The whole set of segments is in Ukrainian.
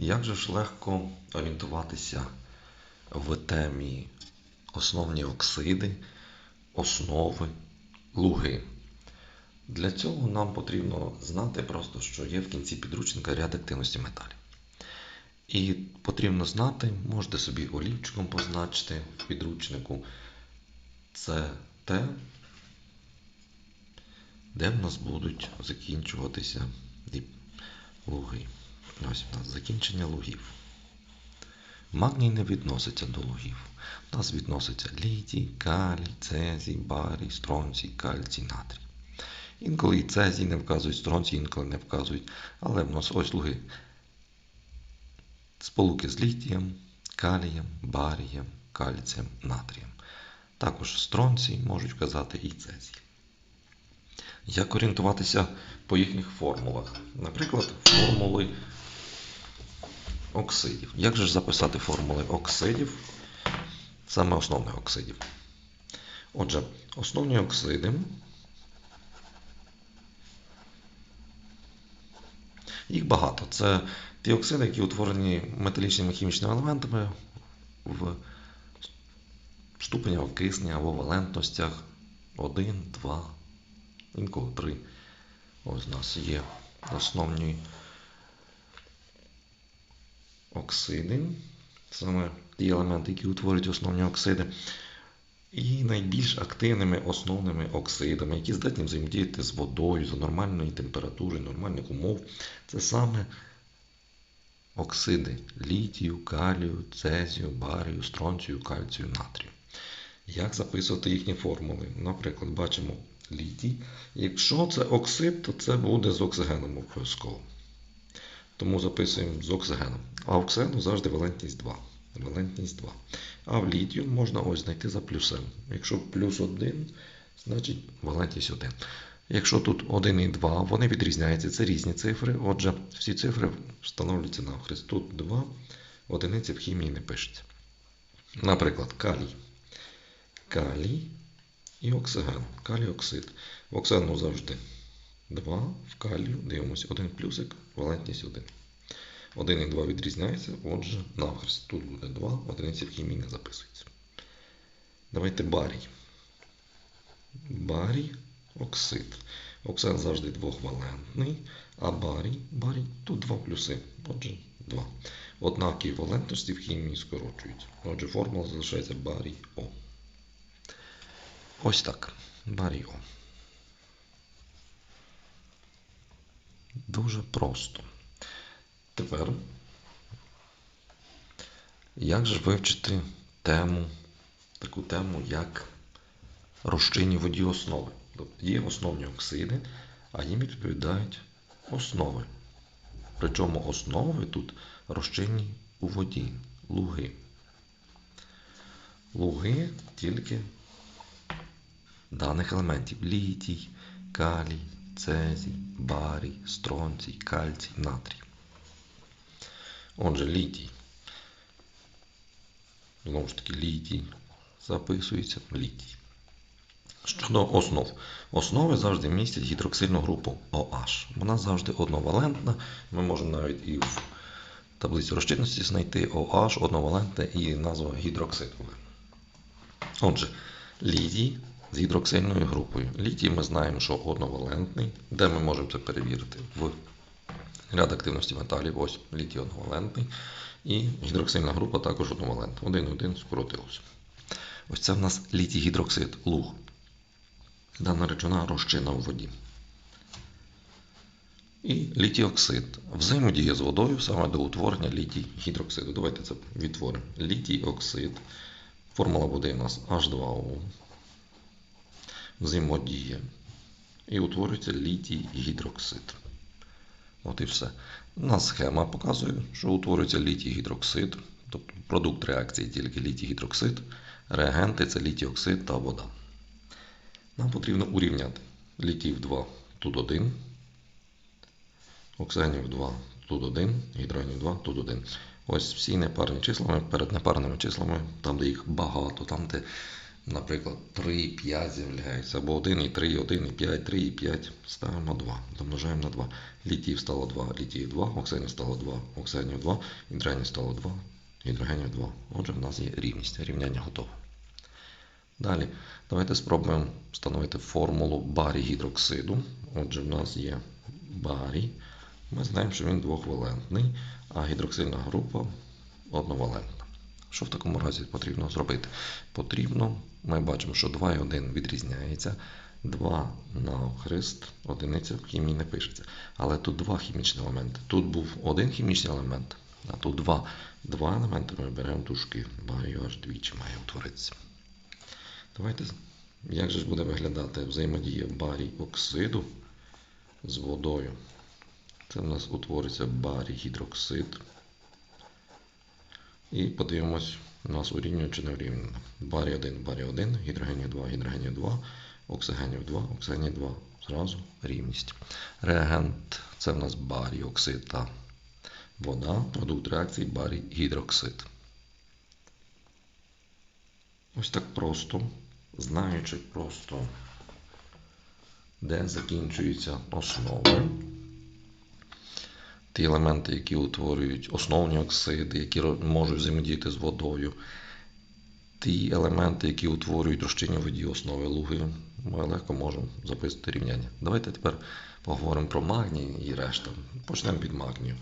Як же ж легко орієнтуватися в темі основні оксиди, основи, луги? Для цього нам потрібно знати просто, що є в кінці підручника ряд активності металів. І потрібно знати, можете собі олівчиком позначити в підручнику. Це те, де в нас будуть закінчуватися луги. Ось у нас закінчення лугів. Магній не відноситься до лугів. У нас відноситься літій, калій, цезій, барій, стронцій, кальцій, натрій. Інколи і цезій не вказують, стронцій інколи не вказують. Але в нас ось луги. Сполуки з літієм, калієм, барієм, кальцієм, натрієм. Також стронцій можуть вказати і цезій. Як орієнтуватися по їхніх формулах? Наприклад, формули оксидів. Як же ж записати формули оксидів, саме основних оксидів? Отже, основні оксиди. Їх багато. Це ті оксиди, які утворені металічними хімічними елементами в ступенях окиснення або валентностях 1, 2, інколи 3. Ось у нас є основні оксиди, саме ті елементи, які утворюють основні оксиди, і найбільш активними основними оксидами, які здатні взаємодіяти з водою за нормальної температури, нормальних умов, це саме оксиди літію, калію, цезію, барію, стронцію, кальцію, натрію. Як записувати їхні формули? Наприклад, бачимо літій. Якщо це оксид, то це буде з оксигеном обов'язково. Тому записуємо з оксигеном. А оксигену завжди валентність 2. Валентність 2. А в літію можна ось знайти за плюсом. Якщо плюс 1, значить валентність 1. Якщо тут 1 і 2, вони відрізняються, це різні цифри. Отже, всі цифри встановлюються навхрест. Тут 2, одиниці в хімії не пишеться. Наприклад, калій. Калій і оксиген. Калій оксид. В оксигену завжди 2, в калію дивимося 1 плюсик, валентність 1. 1 і 2 відрізняються, отже, навхрест тут буде 2, одиниці в хімії не записується. Давайте барій. Барій оксид. Оксид завжди двохвалентний, а барій, барій тут 2 плюси. Отже, 2. Однакі валентності в хімії скорочуються. Отже, формула залишається барій О. Ось так. Барій О. Дуже просто. Тепер, як же вивчити тему, таку тему, як розчинні воді основи? Тобто є основні оксиди, а їм відповідають основи. Причому основи тут розчинні у воді, луги. Луги тільки даних елементів літій, калій, цезій, барій, стронцій, кальцій, натрій. Отже, літій. Знову ж таки, літій записується літій. Щодо основ. Основи завжди містять гідроксильну групу OH. Вона завжди одновалентна. Ми можемо навіть і в таблиці розчинності знайти OH одновалентне і назва гідроксидове. Отже, літій з гідроксильною групою. Літій ми знаємо, що одновалентний. Де ми можемо це перевірити? В ряд активності металів. Ось літій одновалентний. І гідроксильна група також одновалентна. Один-один скоротилося. Ось це в нас літій гідроксид, луг. Дана речовина розчинна у воді. І літій-оксид взаємодіє з водою саме до утворення літій гідроксиду. Давайте це відтворимо. Літій-оксид. Формула буде у нас H2O. Взаємодіє. І утворюється літій гідроксид. От і все. Нас схема показує, що утворюється літій гідроксид, тобто продукт реакції тільки літій гідроксид. Реагенти це літій-оксид та вода. Нам потрібно урівняти літів 2 тут 1, оксигенів 2 тут 1, гідрогенів 2 тут 1. Ось всі непарні числами перед непарними числами, там, де їх багато, там, де наприклад, 3 і 5 з'являється, або 1 і 3, 1 і 5, 3 і 5, ставимо 2, домножаємо на 2. Літів стало 2, літів 2, оксенів стало 2, оксенів 2, гідрогенів стало 2, гідрогенів 2. Отже, в нас є рівність, рівняння готове. Далі, давайте спробуємо встановити формулу барій гідроксиду. Отже, в нас є барій. Ми знаємо, що він двохвалентний, а гідроксильна група одновалентна. Що в такому разі потрібно зробити? Потрібно, ми бачимо, що 2 і 1 відрізняється. 2 навхрест, одиниця в хімії не пишеться. Але тут два хімічні елементи. Тут був один хімічний елемент, а тут два. Два елементи ми беремо дужки. Барію аж двічі має утворитися. Давайте, як же ж буде виглядати взаємодія барій оксиду з водою? Це в нас утвориться барій гідроксид. І подивимось, у нас урівнює чи не урівнює. Барій 1, барій 1, гідрогенів 2, гідрогенів 2, оксигенів 2, оксигенів 2. Зразу рівність. Реагент це в нас барій оксид та вода. Продукт реакції барій гідроксид. Ось так просто, знаючи просто, де закінчуються основи. Ті елементи, які утворюють основні оксиди, які можуть взаємодіяти з водою, ті елементи, які утворюють розчинні воді основи луги, ми легко можемо записати рівняння. Давайте тепер поговоримо про магній і решта. Почнемо від магнію.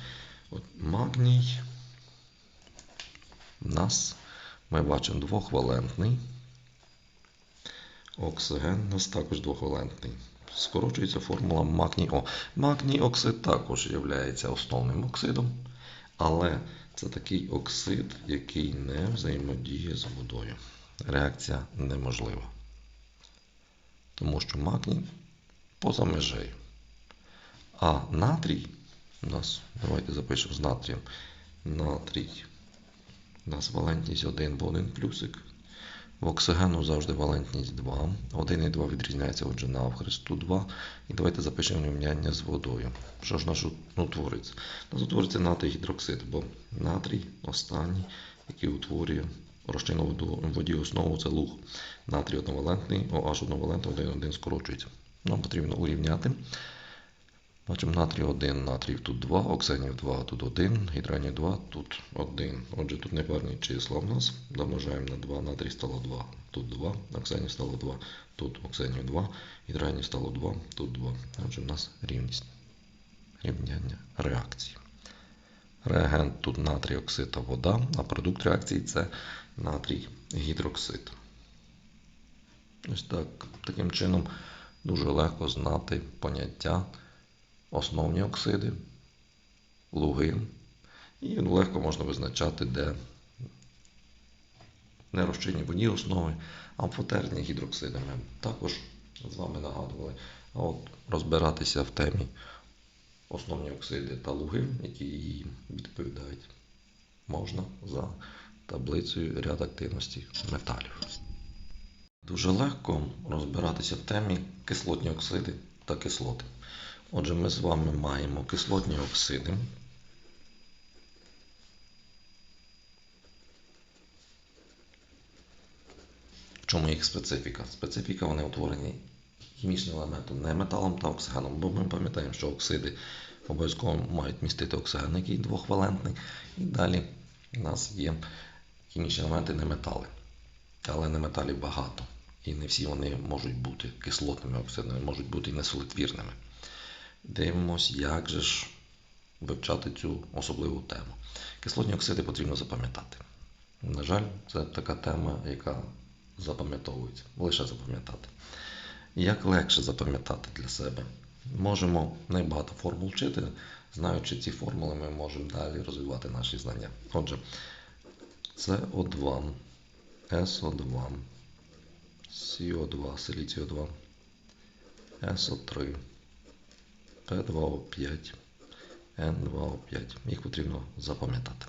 От магній в нас ми бачимо двохвалентний. Оксиген у нас також двохвалентний. Скорочується формула магній О. Магній оксид також є основним оксидом, але це такий оксид, який не взаємодіє з водою. Реакція неможлива. Тому що магній поза межею. А натрій у нас, давайте запишемо з натрієм. Натрій. У нас валентність 1, бо 1 плюсик. В оксигену завжди валентність 2. 1 і 2 відрізняється, отже, навхрест тут 2. І давайте запишемо рівняння з водою. Що ж наш утвориться? У нас утвориться натрій гідроксид, бо натрій останній, який утворює розчинну воду в воді основу, це луг. Натрій одновалентний, OH одновалентний, 1, 1 скорочується. Нам потрібно урівняти. Бачимо натрій 1, натрій тут 2, оксенів 2, тут 1, гідрогенів 2, тут 1. Отже, тут непарні числа в нас. Домножаємо на 2, натрій стало 2, тут 2, оксенів стало 2, тут оксенів 2, гідрогенів стало 2, тут 2. Отже, в нас рівність. Рівняння реакції. Реагент тут натрій оксид та вода, а продукт реакції це натрій гідроксид. Ось так, таким чином дуже легко знати поняття основні оксиди, луги. І легко можна визначати, де не розчинні воді основи, амфотерні гідроксиди. Ми також з вами нагадували. А от розбиратися в темі основні оксиди та луги, які її відповідають, можна за таблицею ряд активності металів. Дуже легко розбиратися в темі кислотні оксиди та кислоти. Отже, ми з вами маємо кислотні оксиди. В чому їх специфіка? Специфіка вони утворені хімічним елементом, не металом та оксигеном, бо ми пам'ятаємо, що оксиди обов'язково мають містити оксиген, який двохвалентний. І далі у нас є хімічні елементи не метали. Але не металів багато. І не всі вони можуть бути кислотними оксидами, можуть бути і несолитвірними. Дивимось, як же ж вивчати цю особливу тему. Кислотні оксиди потрібно запам'ятати. На жаль, це така тема, яка запам'ятовується, лише запам'ятати. Як легше запам'ятати для себе? Можемо небагато формул вчити, знаючи ці формули, ми можемо далі розвивати наші знання. Отже, СО2, СО2, СО2, силіцій 2 СО3, П2O5, N2O5. Їх потрібно запам'ятати.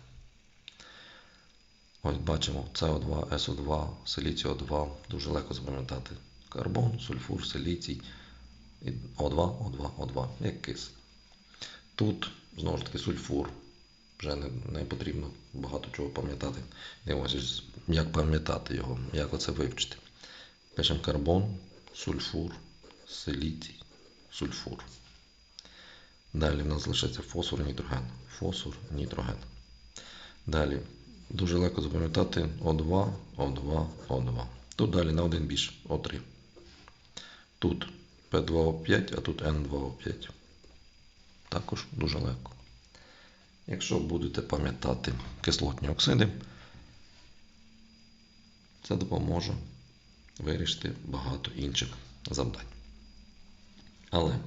Ось бачимо СО2, СО2, силіцій О2. Дуже легко запам'ятати. Карбон, сульфур, силіцій, і О2, О2, О2, як кис. Тут, знову ж таки, сульфур. Вже не, не потрібно багато чого пам'ятати. Дивимося, як пам'ятати його, як оце вивчити. Пишемо карбон, сульфур, силіцій, сульфур. Далі в нас залишається фосфор, нітроген. Фосфор, нітроген. Далі дуже легко запам'ятати О2, О2, О2. Тут далі на один більше О3. Тут P2O5, а тут N2O5. Також дуже легко. Якщо будете пам'ятати кислотні оксиди, це допоможе вирішити багато інших завдань. Але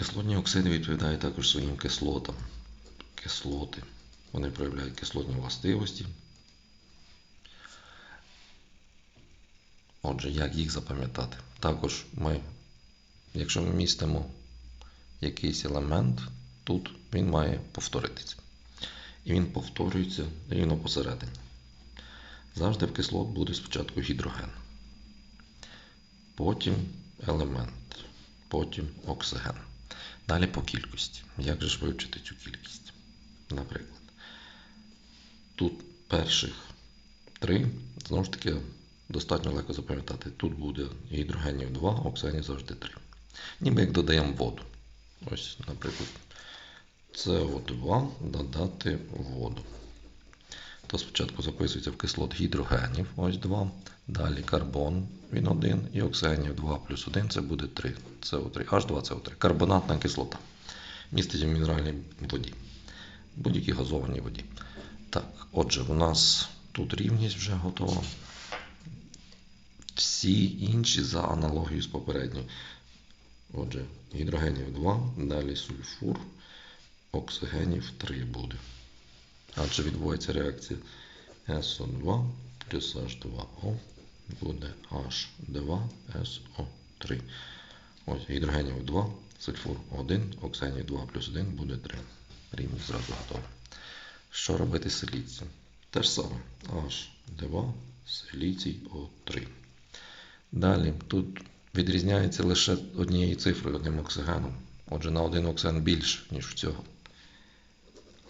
кислотні оксиди відповідають також своїм кислотам. Кислоти. Вони проявляють кислотні властивості. Отже, як їх запам'ятати? Також ми, якщо ми містимо якийсь елемент, тут він має повторитися. І він повторюється рівно посередині. Завжди в кислот буде спочатку гідроген, потім елемент, потім оксиген. Далі по кількості. Як же ж вивчити цю кількість? Наприклад, тут перших три, знову ж таки, достатньо легко запам'ятати. Тут буде гідрогенів 2, оксигенів завжди 3. Ніби як додаємо воду. Ось, наприклад, СО2 додати воду. То спочатку записується в кислот гідрогенів, ось 2. Далі карбон, він 1, і оксигенів 2 плюс 1 це буде 3. СО3, H2CO3. Карбонатна кислота. Містить в мінеральній воді. Будь-якій газованій воді. Так, отже, у нас тут рівність вже готова. Всі інші за аналогією з попередньою. Отже, гідрогенів 2, далі сульфур, оксигенів 3 буде. Адже відбувається реакція SO2 плюс H2O буде H2SO3. Ось гідрогенів 2, сульфур 1, оксигенів 2 плюс 1 буде 3. Рівність зразу готова. Що робити з силіцієм? Те ж саме. H2, силіцій O3. Далі тут відрізняється лише однією цифрою, одним оксигеном. Отже, на один оксиген більше, ніж в цього.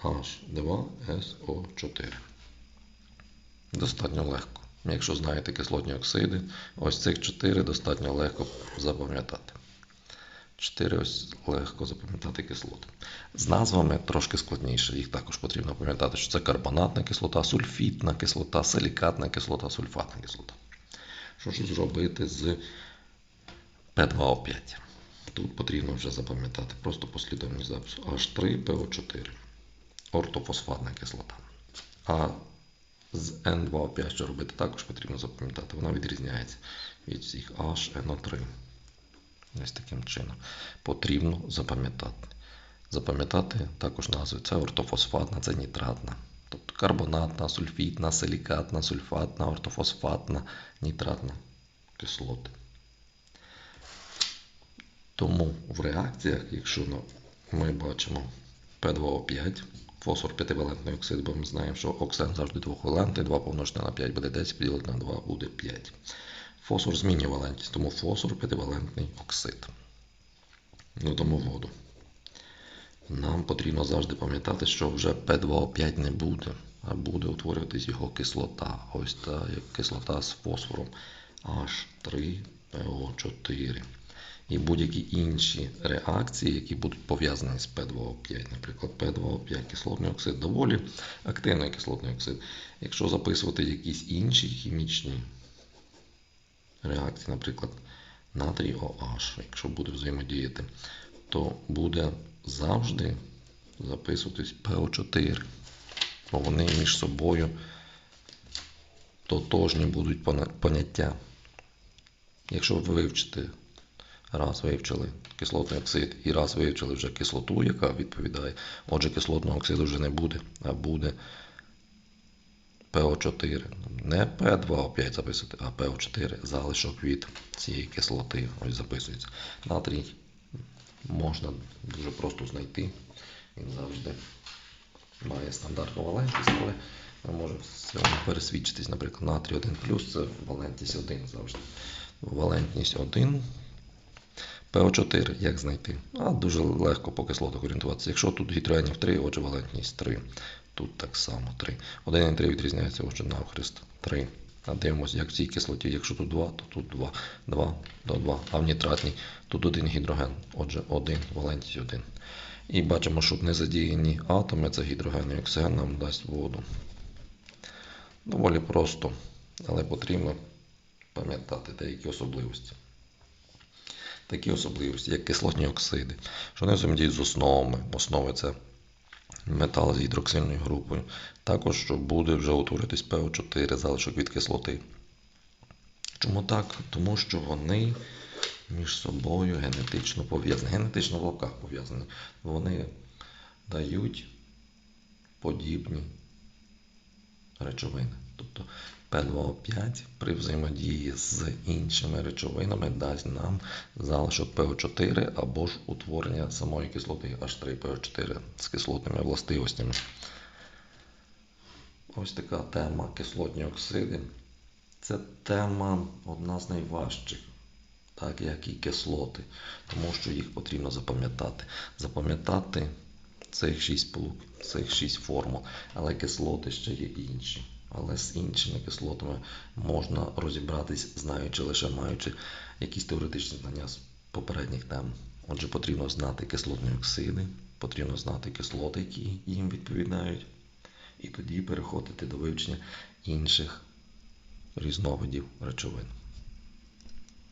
H2SO4. Достатньо легко. Якщо знаєте кислотні оксиди, ось цих 4 достатньо легко запам'ятати. 4 ось легко запам'ятати кислоти. З назвами трошки складніше. Їх також потрібно пам'ятати, що це карбонатна кислота, сульфітна кислота, силікатна кислота, сульфатна кислота. Що ж зробити з P2O5? Тут потрібно вже запам'ятати просто послідовність запису. H3PO4. Ортофосфатна кислота. А з N2O5 що робити також потрібно запам'ятати. Вона відрізняється від всіх HNO3. Ось таким чином. Потрібно запам'ятати. Запам'ятати також назви. Це ортофосфатна, це нітратна. Тобто карбонатна, сульфітна, силікатна, сульфатна, ортофосфатна, нітратна кислоти. Тому в реакціях, якщо ми бачимо P2O5, фосфор п'ятивалентний оксид, бо ми знаємо, що оксен завжди двохвалентний, 2 помножити на 5 буде 10, поділити на 2 буде 5. Фосфор змінює валентність, тому фосфор п'ятивалентний оксид. Ну, тому воду. Нам потрібно завжди пам'ятати, що вже P2O5 не буде, а буде утворюватись його кислота. Ось та кислота з фосфором H3PO4. І будь-які інші реакції, які будуть пов'язані з P2O5. Наприклад, P2O5 кислотний оксид доволі активний кислотний оксид. Якщо записувати якісь інші хімічні реакції, наприклад, натрій OH, якщо буде взаємодіяти, то буде завжди записуватись PO4, бо вони між собою тотожні будуть поняття. Якщо ви вивчите, раз вивчили кислотний оксид і раз вивчили вже кислоту, яка відповідає, отже, кислотного оксиду вже не буде, а буде ПО4. Не П2О5 записувати, а ПО4 залишок від цієї кислоти. Ось записується. Натрій можна дуже просто знайти. Він завжди має стандартну валентність, але ми можемо пересвідчитись, наприклад, натрій 1 це валентність 1 завжди. Валентність 1. ПО4 як знайти? А дуже легко по кислотах орієнтуватися. Якщо тут гідрогенів 3, отже валентність 3. Тут так само 3. 1 і 3 відрізняється отже навхрест 3. А дивимося, як в цій кислоті, якщо тут 2, то тут 2, 2 до 2. А в нітратній тут один гідроген. Отже, один, валентність 1. І бачимо, що не задіяні атоми, це гідроген і оксиген нам дасть воду. Доволі просто, але потрібно пам'ятати деякі особливості. Такі особливості, як кислотні оксиди, що вони взаємодіють з основами. Основи це метал з гідроксильною групою. Також що буде вже утворитись ПО4, залишок від кислоти. Чому так? Тому що вони між собою генетично пов'язані. Генетично в лапках пов'язані. Вони дають подібні речовини. Тобто P2O5 при взаємодії з іншими речовинами дасть нам залишок ПО4 або ж утворення самої кислоти H3PO4 з кислотними властивостями. Ось така тема кислотні оксиди. Це тема одна з найважчих, так як і кислоти, тому що їх потрібно запам'ятати. Запам'ятати цих шість сполук, цих шість формул, але кислоти ще є інші. Але з іншими кислотами можна розібратись, знаючи лише маючи якісь теоретичні знання з попередніх тем. Отже, потрібно знати кислотні оксиди, потрібно знати кислоти, які їм відповідають, і тоді переходити до вивчення інших різновидів речовин.